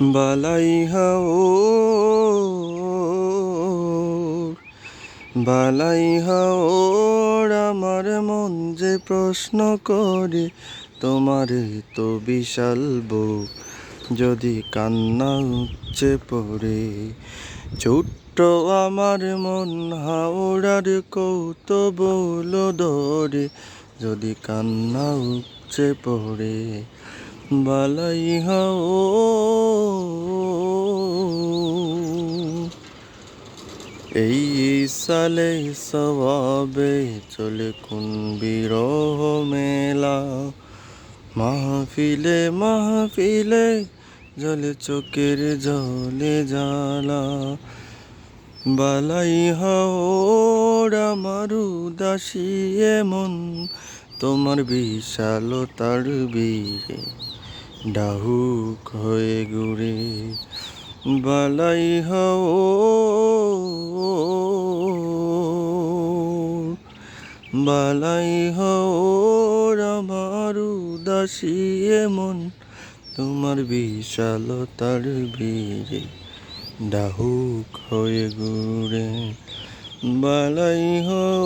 বালাই হাও বালাই হাওর, আমার মন যে প্রশ্ন করে, তোমার তো বিশাল বুক। যদি কান্না উচ্চে পড়ে, ছোট্ট আমার মন হাওড়ার কৌত বল ধরে, যদি কান্না উচ্চে পড়ে বালাই হাও। এই সালে সবাবে চলে কোন বিরহ মেলা? মাহফিলে মাহফিলে জলে চোখের জলে জ্বালা। বালাই হাওর আমার উদাসী মন তোমার বিশালতার বীরে। ডাহুক হয়ে ঘুরে বালাই হাও। বালাই হাওর আমার উদাসী মন, তোমার বিশালতার বীরে। ডাহুক হয়ে ঘুরে বালাই হো